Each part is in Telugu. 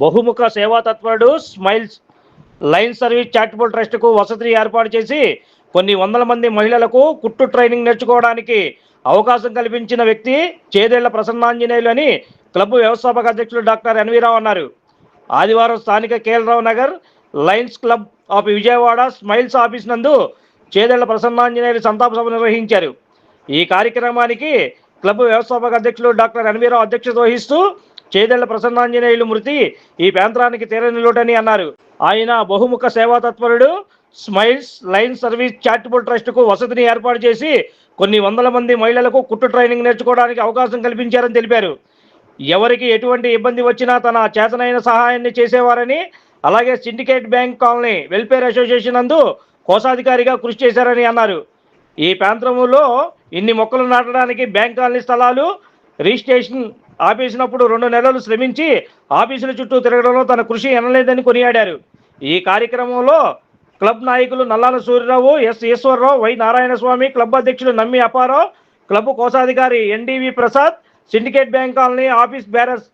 బహుముఖ సేవాతత్పరుడు స్మైల్స్ లైన్ సర్వీస్ చారిటబుల్ ట్రస్ట్కు వసతి ఏర్పాటు చేసి కొన్ని వందల మంది మహిళలకు కుట్టు ట్రైనింగ్ నేర్చుకోవడానికి అవకాశం కల్పించిన వ్యక్తి చేదేళ్ళ ప్రసన్నాంజనేయులు అని క్లబ్ వ్యవస్థాపక అధ్యక్షులు డాక్టర్ ఎన్వీరావు అన్నారు. ఆదివారం స్థానిక కేఎల్రావు Nagar lions club of Vijayawada smiles office నందు చేదేళ్ళ ప్రసన్నాంజనేయులు సంతాప సభ నిర్వహించారు. ఈ కార్యక్రమానికి క్లబ్ వ్యవస్థాపక అధ్యక్షులు డాక్టర్ ఎన్వీరావు అధ్యక్షత వహిస్తూ చేదెళ్ళ ప్రసన్నాంజనేయులు మృతి ఈ ప్రాంతానికి తీరని లోటని అన్నారు. ఆయన బహుముఖ సేవా తత్పరుడు స్మైల్స్ లైన్ సర్వీస్ చారిటబుల్ ట్రస్ట్కు వసతిని ఏర్పాటు చేసి కొన్ని వందల మంది మహిళలకు కుట్టు ట్రైనింగ్ నేర్చుకోవడానికి అవకాశం కల్పించారని తెలిపారు. ఎవరికి ఎటువంటి ఇబ్బంది వచ్చినా తన చేతనైన సహాయాన్ని చేసేవారని అలాగే syndicate bank colony welfare association నందు కోశాధికారిగా కృషి చేశారని అన్నారు. ఈ ప్రాంతంలో ఇన్ని మొక్కలు నాటడానికి బ్యాంక్ కాలనీ స్థలాలు రిజిస్ట్రేషన్ ఆపేసినప్పుడు రెండు నెలలు శ్రమించి ఆఫీసుల చుట్టూ తిరగడంలో తన కృషి ఎనలేదని కొనియాడారు. ఈ కార్యక్రమంలో క్లబ్ నాయకులు Nallala Suryarao S Eswararao Y Narayana Swamy club అధ్యక్షులు నమ్మి అపారావు క్లబ్ కోశాధికారి NDV Prasad syndicate bank colony office బ్యారస్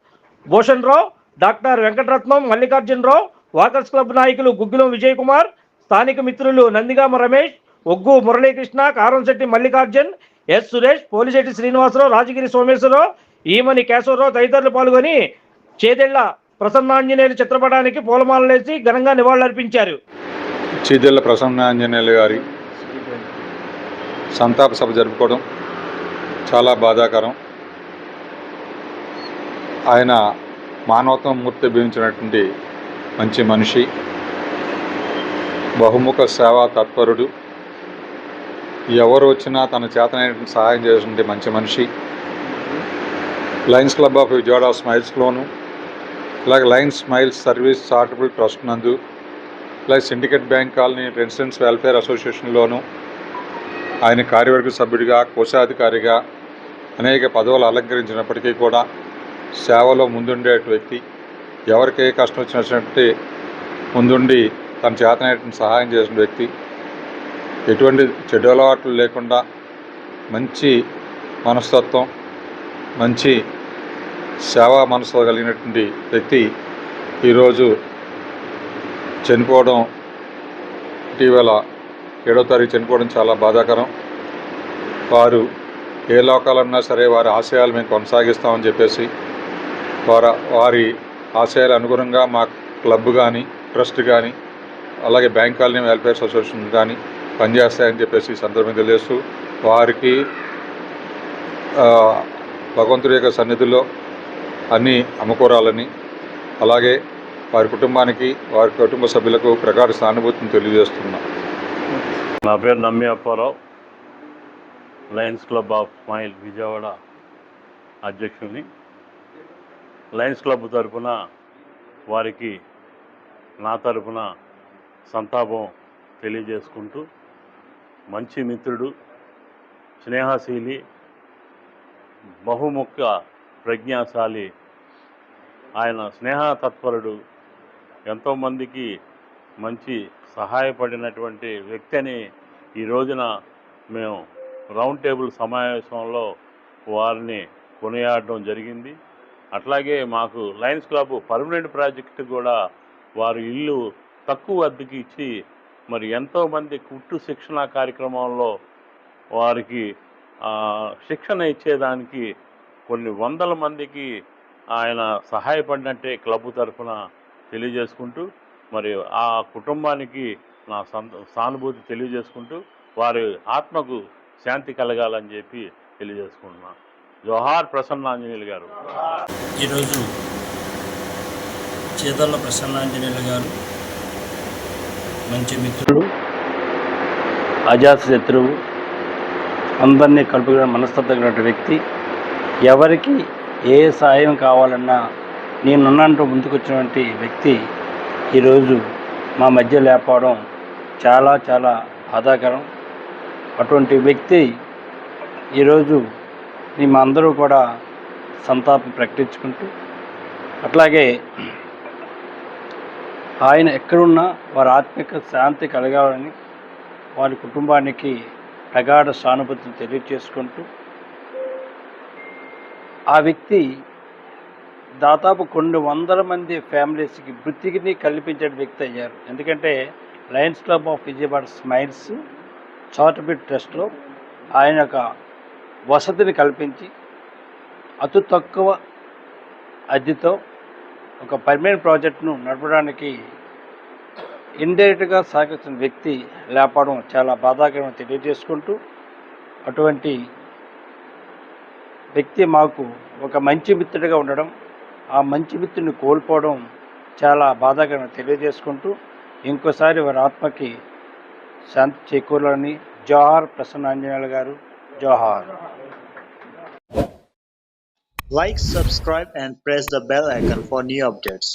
Bhushan Rao doctor Venkataratnam Mallikarjunarao walkers club నాయకులు గుగ్గిలం విజయ్ కుమార్ స్థానిక మిత్రులు నందిగామ రమేష్ ఒగ్గు మురళీకృష్ణ కారంశెట్టి మల్లికార్జున్ ఎస్ సురేష్ పోలిశెట్టి శ్రీనివాసరావు రాజగిరి సోమేశ్వరరావు ఈమని కేశవరావు తదితరులు పాల్గొని చేదెళ్ళ ప్రసన్నాంజనేయులు చిత్రపటానికి పూలమాలలేసి ఘనంగా నివాళులర్పించారు. చేదెళ్ళ ప్రసన్నాంజనేయులు గారి సంతాప సభ జరుపుకోవడం చాలా బాధాకరం. ఆయన మానవత్వం మూర్తి భవించినటువంటి మంచి మనిషి బహుముఖ సేవా తత్పరుడు. ఎవరు వచ్చినా తన చేతనైన సహాయం చేసినటువంటి మంచి మనిషి. లయన్స్ క్లబ్ ఆఫ్ విజయవాడ స్మైల్స్లోను అలాగే lions smiles service charitable trust నందు అలాగే syndicate bank colony residence welfare అసోసియేషన్లోను ఆయన కార్యవర్గ సభ్యుడిగా కోశాధికారిగా అనేక పదవులు అలంకరించినప్పటికీ కూడా సేవలో ముందుండే వ్యక్తి. ఎవరికి ఏ కష్టం వచ్చినటువంటి ముందుండి తన చేతనైన సహాయం చేసిన వ్యక్తి. ఎటువంటి చెడు అలవాట్లు లేకుండా మంచి మనస్తత్వం మంచి సేవా మనసు కలిగినటువంటి వ్యక్తి ఈరోజు చనిపోవడం ఇటీవల ఏడో తారీఖు చనిపోవడం చాలా బాధాకరం. వారు ఏ లోకాలన్నా సరే వారి ఆశయాలు మేము కొనసాగిస్తామని చెప్పేసి వారి వారి ఆశయాల అనుగుణంగా మా క్లబ్ కానీ ట్రస్ట్ కానీ అలాగే బ్యాంక్ కాలనీ వెల్ఫేర్ అసోసియేషన్ కానీ పనిచేస్తాయని చెప్పేసి సందర్భంగా తెలియజేస్తూ వారికి భగవంతుడి యొక్క సన్నిధిలో అన్నీ అమ్ముకోరాలని అలాగే వారి కుటుంబానికి వారి కుటుంబ సభ్యులకు ప్రగాఢ సానుభూతిని తెలియజేస్తున్నా. నా పేరు Nammi Apparao. Lions club of smile Vijayawada అధ్యక్షుని లయన్స్ క్లబ్ తరపున వారికి నా తరపున సంతాపం తెలియజేసుకుంటూ మంచి మిత్రుడు స్నేహశీలి బహుముఖ ప్రజ్ఞాశాలి. ఆయన స్నేహ తత్పరుడు ఎంతోమందికి మంచి సహాయపడినటువంటి వ్యక్తి అని ఈ రోజున మేము రౌండ్ టేబుల్ సమావేశంలో వారిని కొనియాడడం జరిగింది. అట్లాగే మాకు లయన్స్ క్లబ్ పర్మనెంట్ ప్రాజెక్ట్ కూడా వారు ఇల్లు తక్కువ అద్దెకి ఇచ్చి మరి ఎంతోమంది కుట్టు శిక్షణ కార్యక్రమంలో వారికి శిక్షణ ఇచ్చేదానికి కొన్ని వందల మందికి ఆయన సహాయపడినట్టే క్లబ్ తరఫున తెలియజేసుకుంటూ మరి ఆ కుటుంబానికి నా సానుభూతి తెలియజేసుకుంటూ వారి ఆత్మకు శాంతి కలగాలని చెప్పి తెలియజేసుకుంటున్నాను జోహార్ ప్రసన్నాంజనేయులు గారు. ఈరోజు చేదల్ల ప్రసన్నాంజనేయులు గారు మంచి మిత్రుడు అజాత శత్రువు అందరినీ కలుపుకున్న మనస్తత్వం వ్యక్తి ఎవరికి ఏ సాయం కావాలన్నా నేనున్నంటూ ముందుకొచ్చినటువంటి వ్యక్తి ఈరోజు మా మధ్య లేకపోవడం చాలా చాలా బాధాకరం. అటువంటి వ్యక్తి ఈరోజు మేమందరూ కూడా సంతాపం ప్రకటించుకుంటూ అట్లాగే ఆయన ఎక్కడున్నా వారి ఆత్మిక శాంతి కలగాలని వారి కుటుంబానికి ప్రగాఢ సానుభూతిని తెలియజేసుకుంటూ ఆ వ్యక్తి దాదాపు కొన్ని వందల మంది ఫ్యామిలీస్కి వృత్తిని కల్పించే వ్యక్తి అయ్యారు. ఎందుకంటే lions club of Vijayawada smiles charitable ట్రస్ట్లో ఆయన యొక్క వసతిని కల్పించి అతి తక్కువ అద్దెతో ఒక పర్మనెంట్ ప్రాజెక్ట్ను నడపడానికి ఇండైరెక్ట్గా సహకరిస్తున్న వ్యక్తి లేపడం చాలా బాధాకరమని తెలియజేసుకుంటూ అటువంటి వ్యక్తి మాకు ఒక మంచి మిత్రుడిగా ఉండడం ఆ మంచి మిత్రుడిని కోల్పోవడం చాలా బాధాకరంగా తెలియజేసుకుంటూ ఇంకోసారి వారి ఆత్మకి శాంతి చేకూరాలని జోహార్ ప్రసన్న ఆంజనేయులు గారు జోహార్ Like, subscribe, and press the bell icon for new updates.